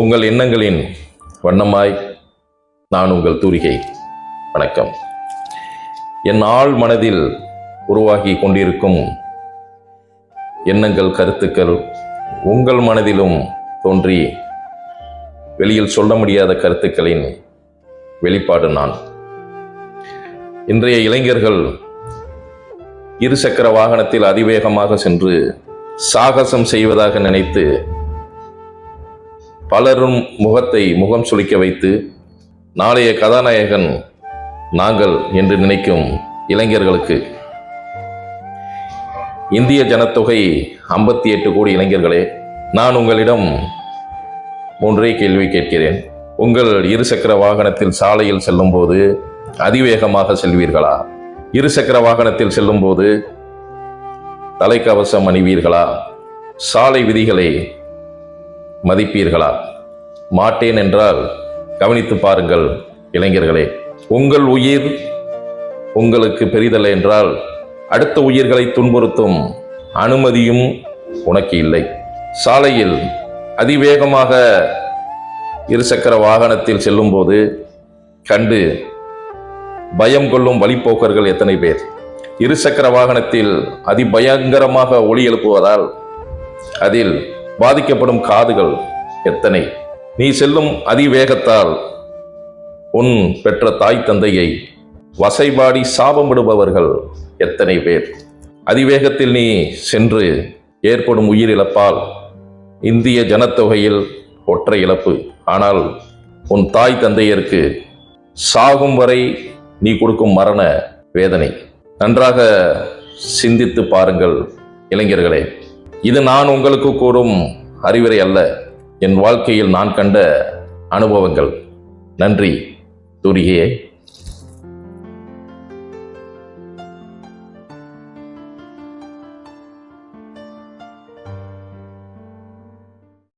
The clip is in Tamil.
உங்கள் எண்ணங்களின் வண்ணமாய் நான் உங்கள் தூரிகை. வணக்கம். என் ஆழ் மனதில் உருவாகி கொண்டிருக்கும் எண்ணங்கள் கருத்துக்கள் உங்கள் மனதிலும் தோன்றி வெளியில் சொல்ல முடியாத கருத்துக்களின் வெளிப்பாடு நான். இன்றைய இளைஞர்கள் இருசக்கர வாகனத்தில் அதிவேகமாக சென்று சாகசம் செய்வதாக நினைத்து பலரும் முகத்தை முகம் சுளிக்க வைத்து நாளைய கதாநாயகன் நாங்கள் என்று நினைக்கும் இளைஞர்களுக்கு. இந்திய ஜனத்தொகை ஐம்பத்தி எட்டு கோடி இளைஞர்களே நான் உங்களிடம் மூன்றே கேள்வி கேட்கிறேன். உங்கள் இருசக்கர வாகனத்தில் சாலையில் செல்லும்போது அதிவேகமாக செல்வீர்களா? இருசக்கர வாகனத்தில் செல்லும்போது தலைக்கவசம் அணிவீர்களா? சாலை விதிகளை மதிப்பீர்களா? மாட்டேன் என்றால் கவனித்து பாருங்கள் இளைஞர்களே உங்கள் உயிர் உங்களுக்கு பெரிதல்ல என்றால் அடுத்த உயிர்களை துன்புறுத்தும் அனுமதியும் உனக்கு இல்லை. சாலையில் அதிவேகமாக இருசக்கர வாகனத்தில் செல்லும்போது கண்டு பயம் கொள்ளும் வழிப்போக்கர்கள் எத்தனை பேர்? இருசக்கர வாகனத்தில் அதிபயங்கரமாக ஒளி எழுப்புவதால் அதில் பாதிக்கப்படும் காதுகள் எத்தனை? நீ செல்லும் அதிவேகத்தால் உன் பெற்ற தாய் தந்தையை வசைபாடி சாபமிடுபவர்கள் எத்தனை பேர்? அதிவேகத்தில் நீ சென்று ஏற்படும் உயிரிழப்பால் இந்திய ஜனத்தொகையில் ஒற்றை இழப்பு. ஆனால் உன் தாய் தந்தையருக்கு சாகும் வரை நீ கொடுக்கும் மரண வேதனை. நன்றாக சிந்தித்து பாருங்கள் இளைஞர்களே. இது நான் உங்களுக்கு கூறும் அறிவுரை அல்ல. என் வாழ்க்கையில் நான் கண்ட அனுபவங்கள். நன்றி தூரிகையே.